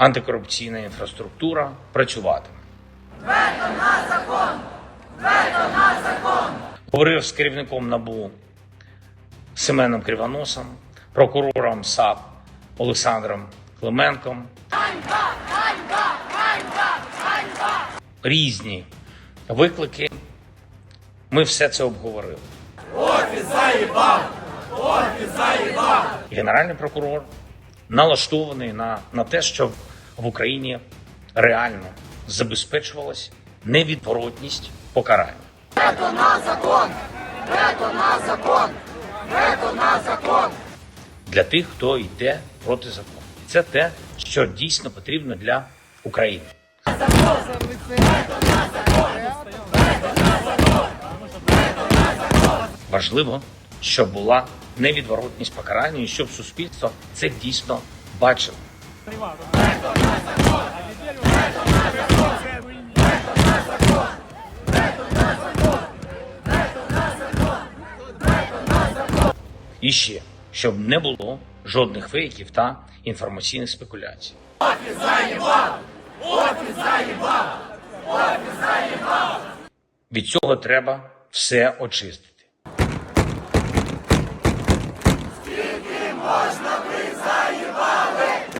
антикорупційна інфраструктура працюватиме. Вето на закон! Вето на закон! Говорив з керівником НАБУ Семеном Кривоносом, прокурором САП Олександром Клименком. Різні виклики. Ми все це обговорили. Генеральний прокурор налаштований на, на те, щоб в Україні реально забезпечувалась невідворотність покарання. Для тих, хто йде проти закону. Це те, що дійсно потрібно для України. Важливо, щоб була невідворотність покарання і щоб суспільство це дійсно бачило. І ще, щоб не було жодних фейків та інформаційних спекуляцій. Від цього треба все очистити.